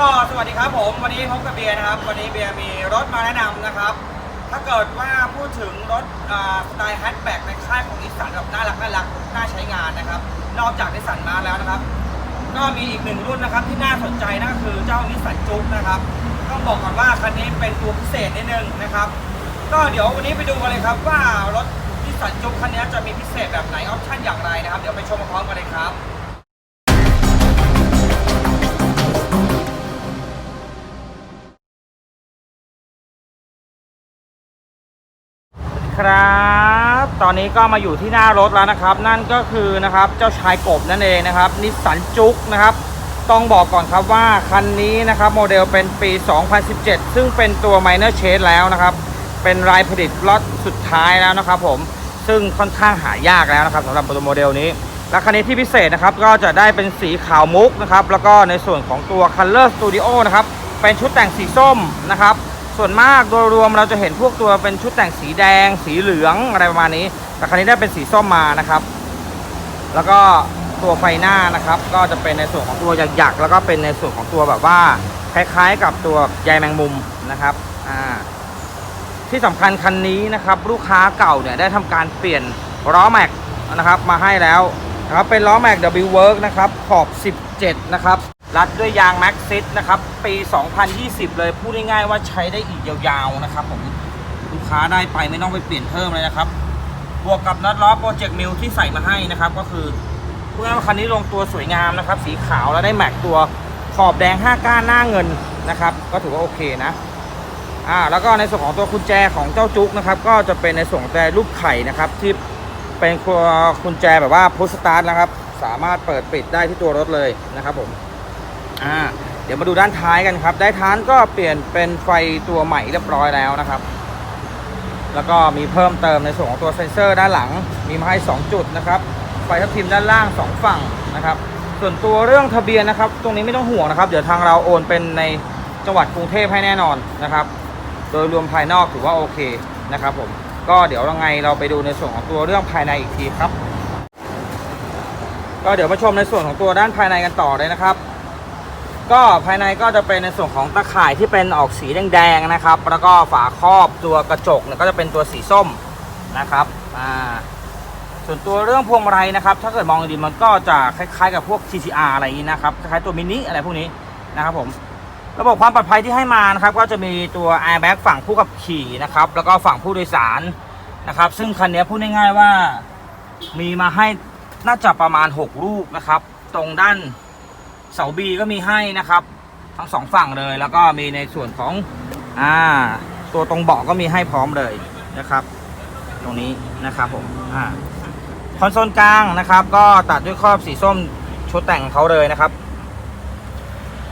ก็สวัสดีครับผมวันนี้พบกับเบียร์นะครับ วันนี้เบียร์มีรถมาแนะนำนะครับ ถ้าเกิดว่าพูดถึงรถสไตล์แฮชแบ็กในค่ายของนิสสันแบบน่ารักน่ารักน่าใช้งานนะครับ นอกจากนิสสันมาแล้วนะครับ ก็มีอีกหนึ่งรุ่นนะครับที่น่าสนใจนั่นก็คือเจ้านิสสันจุ๊กนะครับต้องบอกก่อนว่าคันนี้เป็นตัวพิเศษนิดนึงนะครับ ก็เดี๋ยววันนี้ไปดูกันเลยครับว่ารถนิสสันจุ๊กคันนี้จะมีพิเศษแบบไหนออปชั่นอย่างไรนะครับ เดี๋ยวไปชมพร้อมกันเลยครับ ครับ ตอนนี้ก็มาอยู่ที่หน้ารถแล้วนะครับ นั่นก็คือนะครับเจ้าชายกบนั่นเองนะครับนิสสันจุกนะครับ ต้องบอกก่อนครับว่าคันนี้นะครับโมเดลเป็นปี 2017 ซึ่งเป็นตัว Minor Change แล้วนะครับ เป็นรายผลิตล็อตสุดท้ายแล้วนะครับ ผมซึ่งค่อนข้างหายากแล้วนะครับสำหรับตัวโมเดลนี้และคันนี้ที่พิเศษนะครับก็จะได้เป็นสีขาวมุกนะครับแล้วก็ในส่วนของตัว Color Studio นะครับเป็นชุดแต่งสีส้มนะครับ ส่วนมากโดยรวมเราจะเห็นพวกตัวเป็นชุดแต่งสีแดง สีเหลืองอะไรประมาณนี้ แต่คันนี้ได้เป็นสีส้มมานะครับ แล้วก็ตัวไฟหน้านะครับ ก็จะเป็นในส่วนของตัวหยักๆแล้วก็เป็นในส่วนของตัวแบบว่าคล้ายๆ กับตัวใยแมงมุมนะครับอ่าที่สำคัญคันนี้นะครับลูกค้าเก่าเนี่ยได้ทำการเปลี่ยนล้อแม็กนะครับมาให้แล้วนะครับเป็นล้อแม็ก W Work นะครับขอบ 17 นะครับ รัดด้วยยาง Max ซินะครับ ปี 2020 เลย พูดง่ายๆว่าใช้ได้อีกยาวๆนะครับผมลูกค้าได้ไปไม่ต้องไปเปลี่ยนเพิ่มเลยนะครับ บวกกับน็อตล้อโปรเจกต์มิลที่ใส่มาให้นะครับ ก็คือพูดง่ายๆว่าคันนี้ลงตัวสวยงามนะครับ สีขาวแล้วได้แม็กตัวขอบแดง 5 ก้านหน้าเงินนะครับ ก็ถือว่าโอเคนะอ่าแล้วก็ในส่วนของตัวกุญแจของเจ้าจุกนะครับ ก็จะเป็นในส่วนของแต่รูปไข่นะครับที่เป็นกุญแจแบบว่าพุชสตาร์ทนะครับ สามารถเปิดปิดได้ที่ตัวรถเลยนะครับผม อ่าเดี๋ยวมาดูด้านท้ายกันครับ ได้ท้านก็เปลี่ยนเป็นไฟตัวใหม่เรียบร้อยแล้วนะครับ แล้วก็มีเพิ่มเติมในส่วนของตัวเซ็นเซอร์ด้านหลัง มีมาให้ 2 จุดนะครับ ไฟทับทิมด้านล่าง 2 ฝั่งนะครับ ส่วนตัวเรื่องทะเบียนนะครับ ตรงนี้ไม่ต้องห่วงนะครับ เดี๋ยวทางเราโอนเป็นในจังหวัดกรุงเทพให้แน่นอนนะครับ โดยรวมภายนอกถือว่าโอเคนะครับผม ก็เดี๋ยวยังไงเราไปดูในส่วนของตัวเรื่องภายในอีกทีครับ ก็เดี๋ยวมาชมในส่วนของตัวด้านภายในกันต่อเลยนะครับ ก็ภายในก็จะเป็นในส่วนของตะข่ายที่เป็นออกสีแดงๆนะครับ แล้วก็ฝาครอบตัวกระจกเนี่ยก็จะเป็นตัวสีส้มนะครับอ่าส่วนตัวเรื่องพวงมาลัยนะครับ ถ้าเกิดมองดีมันก็จะคล้ายๆกับพวก TCR อะไรอย่างนี้นะครับคล้ายๆตัวมินิอะไรพวกนี้นะครับผมระบบความปลอดภัยที่ให้มานะครับ ก็จะมีตัว airbag ฝั่งผู้ขับขี่นะครับ แล้วก็ฝั่งผู้โดยสารนะครับ ซึ่งคันนี้พูดง่ายๆว่ามีมาให้น่าจะประมาณ 6 ลูกนะครับ ตรงด้าน เสาบีก็มีให้นะครับ ทั้งสองฝั่งเลย แล้วก็มีในส่วนของอ่าตัวตรงเบาะก็มีให้พร้อมเลยนะครับ ตรงนี้นะครับผมอ่าคอนโซลกลางนะครับ ก็ตัดด้วยครอบสีส้มชุดแต่งเขาเลยนะครับ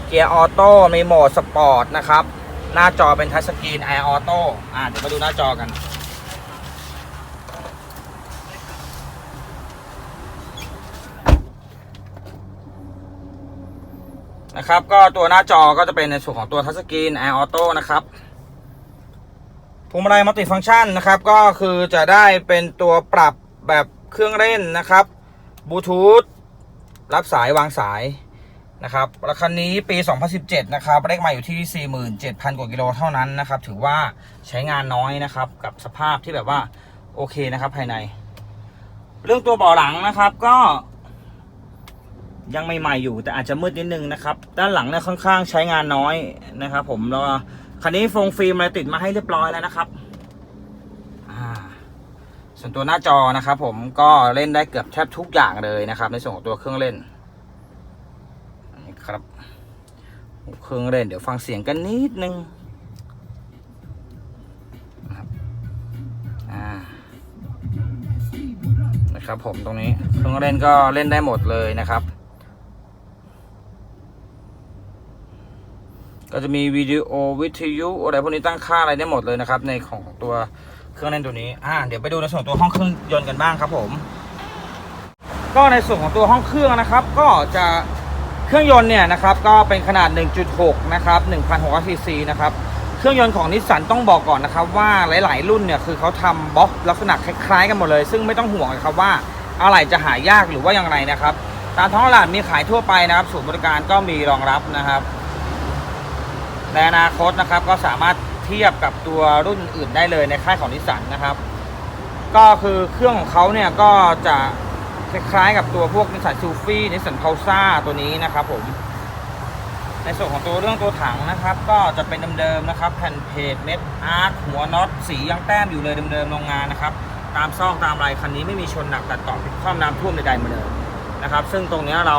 เกียร์ออโต้มีโหมดสปอร์ตนะครับ หน้าจอเป็นทัชสกรีนไอออโต้อ่าเดี๋ยวมาดูหน้าจอกัน นะครับ ก็ตัวหน้าจอก็จะเป็นในส่วนของตัวทัชสกรีน Air Auto นะครับพวงมาลัยมัลติฟังชันนะครับ ก็คือจะได้เป็นตัวปรับแบบเครื่องเล่นนะครับบลูทูธรับสายวางสายนะครับราคันนี้ปี 2017 นะครับเลขมาอยู่ที่ 47,000 กว่ากิโลเท่านั้นนะครับ ถือว่าใช้งานน้อยนะครับ กับสภาพที่แบบว่า โอเคนะครับภายใน เรื่องตัวเบาะหลังนะครับ ก็ ยังใหม่ๆอยู่แต่อาจจะมืดนิดนึงนะครับ ด้านหลังเนี่ยค่อนข้างใช้งานน้อยนะครับ ผมแล้วคันนี้ฟงฟิล์มอะไรติดมาให้เรียบร้อยแล้วนะครับส่วนตัวหน้าจอนะครับ ผมก็เล่นได้เกือบแทบทุกอย่างเลยนะครับ ในส่วนของตัวเครื่องเล่นนี่ครับเครื่องเล่นเดี๋ยวฟังเสียงกันนิดนึงนะครับผมตรงนี้เครื่องเล่นก็เล่นได้หมดเลยนะครับ ก็จะมีวิดีโอวิทยุอะไรพวกนี้ตั้งค่าอะไรได้หมดเลยนะครับ ในของตัวเครื่องเล่นตัวนี้อ่าเดี๋ยวไปดูในส่วนตัวห้องเครื่องยนต์กันบ้างครับผม ก็ในส่วนของตัวห้องเครื่องนะครับ ก็จะเครื่องยนต์เนี่ยนะครับก็เป็นขนาด 1.6 นะครับ1,600ซีซีนะครับเครื่องยนต์ของนิสสันต้องบอกก่อนนะครับว่าหลาย ๆ รุ่นเนี่ยคือเขาทำบล็อกลักษณะคล้าย ๆ กันหมดเลย ซึ่งไม่ต้องห่วงนะครับว่าอะไรจะหายากหรือว่าอย่างไรนะครับ ตามท้องตลาดมีขายทั่วไปนะครับศูนย์บริการก็มีรองรับนะครับ ในอนาคตนะครับก็สามารถเทียบกับตัวรุ่นอื่นได้เลยในค่ายของนิสสันนะครับ ก็คือเครื่องของเขาเนี่ยก็จะคล้ายๆกับตัวพวกนิสสันซูฟี่นิสสันพาวซ่าตัวนี้นะครับผม ในส่วนของตัวเรื่องตัวถังนะครับ ก็จะเป็นเดิมๆนะครับแผ่นเพจเม็ดอาร์คหัวน็อตสียังแต้มอยู่เลยเดิมๆโรงงานนะครับ ตามซอกตามลายคันนี้ไม่มีชนหนักตัดต่อผิดข้อมน้ำท่วมใดๆมาเลยนะครับ ซึ่งตรงเนี้ยเรา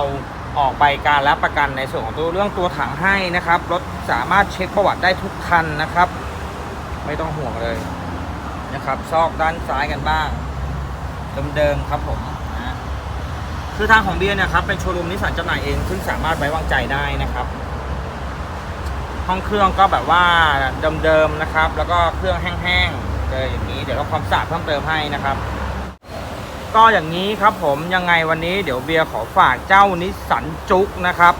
ออกใบการและประกันในส่วนของตัวเรื่องตัวถังให้นะครับรถสามารถเช็คประวัติได้ทุกคันนะครับ ไม่ต้องห่วงเลยนะครับ ซอกด้านซ้ายกันบ้างเดิมๆครับผมคือทางของเบียร์เนี่ยครับเป็นโชว์รูมนิสสันจำหน่ายเองซึ่งสามารถไว้วางใจได้นะครับ ห้องเครื่องก็แบบว่าเดิมๆนะครับ แล้วก็เครื่องแห้งๆเลยอย่างนี้เดี๋ยวเราความสะอาดเพิ่มเติมให้นะครับ ก็อย่างนี้ครับผมยังไงวันนี้เดี๋ยวเบียร์ขอฝากเจ้านิสสันจุกนะครับ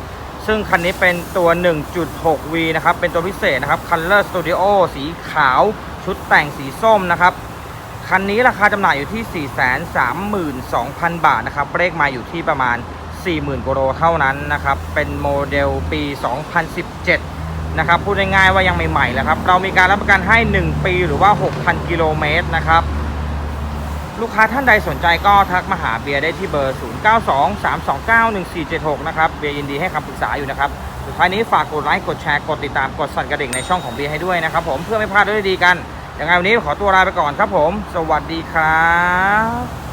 ซึ่งคันนี้เป็นตัว 1.6V นะครับ เป็นตัวพิเศษนะครับ Color Studio สีขาวชุดแต่งสีส้มนะครับ คันนี้ราคาจำหน่ายอยู่ที่ 432,000 บาทนะครับ เลขมาอยู่ที่ประมาณ 40,000กโลเท่านั้นนะครับ เป็นโมเดลปี 2017 นะครับ พูดง่ายๆว่ายังใหม่ๆแล้วครับ เรามีการรับประกันให้ 1 ปีหรือว่า 6,000 กิโลเมตรนะครับ ลูกค้าท่านใดสนใจก็ทักมาหาเบียร์ได้ที่เบอร์ 0923291476 นะครับ เบียร์ยินดีให้คำปรึกษาอยู่นะครับสุดท้ายนี้ฝากกดไลค์ กดแชร์ กดติดตาม กดสั่นกระดิ่งในช่องของเบียร์ให้ด้วยนะครับผม เพื่อไม่พลาดเรื่องดีกัน ยังไงวันนี้ขอตัวลาไปก่อนครับผม สวัสดีครับ